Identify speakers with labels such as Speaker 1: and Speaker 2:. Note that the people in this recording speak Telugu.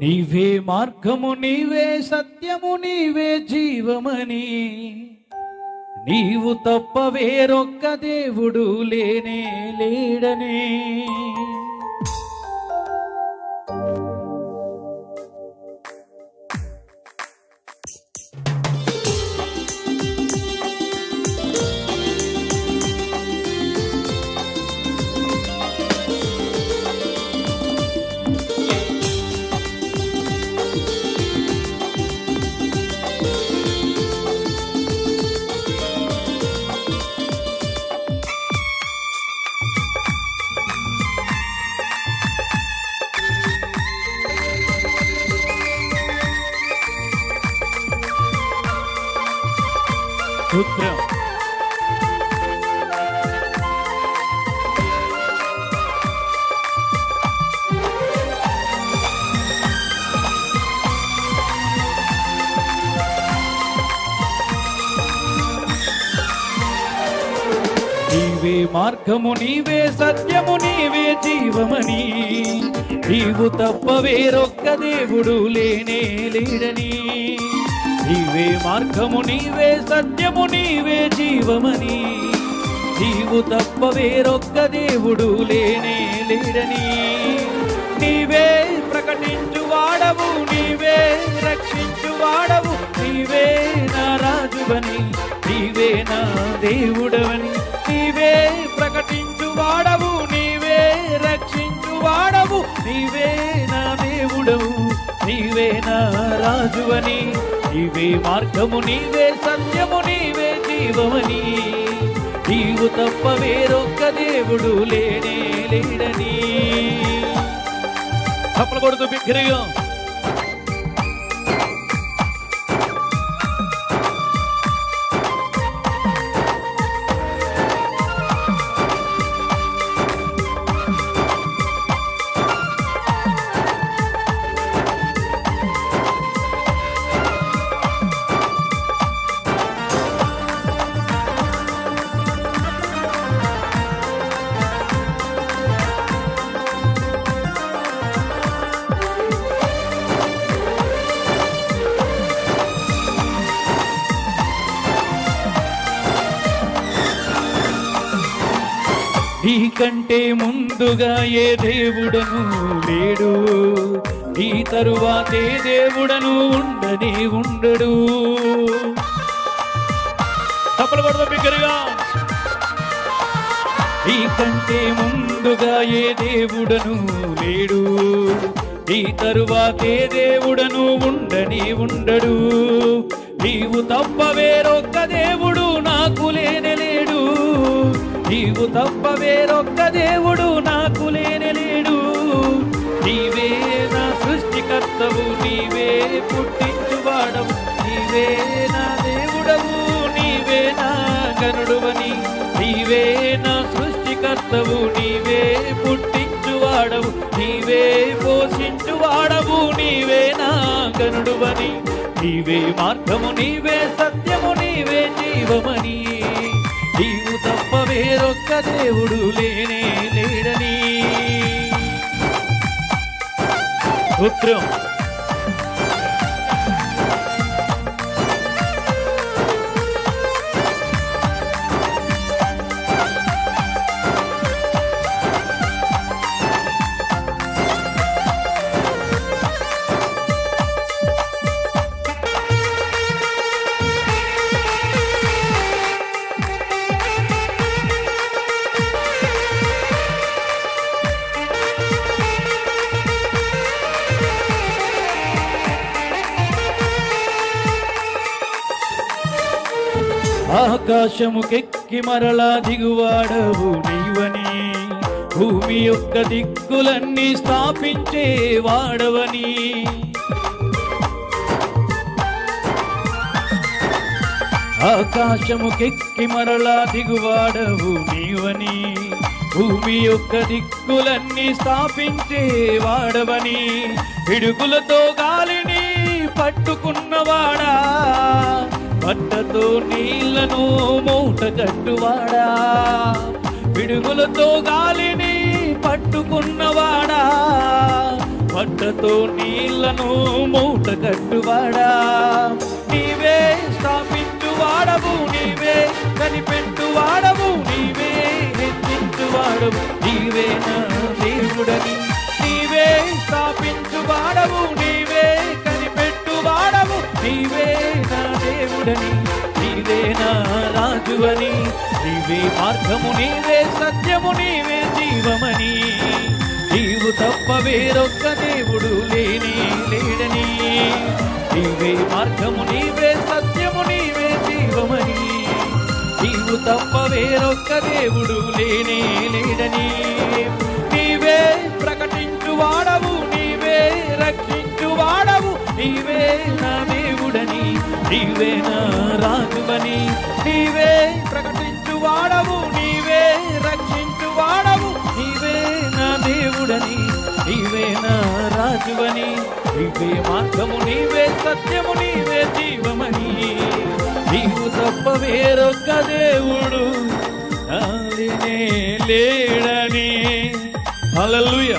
Speaker 1: నీవే మార్గము నీవే సత్యము నీవే జీవమని. నీవు తప్ప వేరొక్క దేవుడు లేనే లేడనే. స్తోత్రం నీవే మార్గము నీవే సత్యము నీవే జీవమని. నీవు తప్ప వేరొక్క దేవుడు లేనే లేడని. నీవే మార్గము నీవే సత్యము నీవే జీవమని. నీవు తప్ప వేరొక్క దేవుడు లేనే లేడని. నీవే ప్రకటించు వాడవు నీవే రక్షించు వాడవు. నీవే నా రాజువని నీవే నా దేవుడవని. నీవే ప్రకటించు వాడవు నీవే రక్షించు వాడవు. నీవే నీవేనా రాజువని? నీవే మార్గము నీవే సత్యము నీవే జీవమని. నీవు తప్ప వేరొక్క దేవుడు లేనే లేడని. తప్పలు కొడుతూ బిగ్గరగా. నీకంటే ముందుగా ఏ దేవుడను లేడు. నీ తరువాతే దేవుడను ఉండనే ఉండడు. తప్పలు కొడదాం బిగ్గరగా. నీకంటే ముందుగా ఏ దేవుడను లేడు. నీ తరువాతే దేవుడను ఉండని ఉండడు. నీవు తప్ప వేరొక్క దేవుడు నాకు లేనలే. నీవు తప్ప వేరొక్క దేవుడు నాకు లేనలేడు. నీవే నా సృష్టికర్తవు నీవే పుట్టించువాడవు. నీవే నా దేవుడవు నీవే నా గనుడువని నీవే నా సృష్టికర్తవు నీవే పుట్టించువాడవు. నీవే పోషించువాడవు నీవే నా గనుడువని నీవే మార్గము నీవే సత్యము నీవే జీవమని. తప్ప వేరొక్క దేవుడు లేనే లేడని. పుత్రం ఆకాశముకెక్కి మరలా దిగువాడవు నీవని. భూమి యొక్క దిక్కులన్నీ స్థాపించే వాడవని. ఆకాశముకెక్కి మరలా దిగువాడవు నీవని. భూమి యొక్క దిక్కులన్నీ స్థాపించే వాడవని. పిడుగులతో గాలిని పట్టుకున్నవాడా. పట్టతో నీళ్ళను మూట కట్టువాడా? పిడుగులతో గాలిని పట్టుకున్నవాడా? పట్టతో నీళ్ళను మూట కట్టువాడా? నీవే స్థాపించువాడవు నీవే కనిపెట్టువాడవు నీవే హెచ్చించువాడవు నీవే నా దేవుడని నీవే స్థాపించువాడవు రాజువని నీవే మార్గము నీవే సత్యము నీవే జీవమని. నీవు తప్ప వేరొక్క దేవుడు లేని లేడని. నీవే మార్గము నీవే సత్యము నీవే జీవమని. నీవు తప్ప వేరొక్క దేవుడు లేని లేడని. నీవే ప్రకటించు వాడవు నీవే రక్షించు వాడవు నీవే నా దేవుడని. నీవేనా రాజువని నీవే ప్రకటించు వాడవు నీవే రక్షించు వాడవు నీవే నా దేవుడని నీవే నా రాజువని నీవే మార్గము నీవే సత్యము నీవే జీవమని. నీవు తప్ప వేరొక్క దేవుడు లేడని. అలలుయా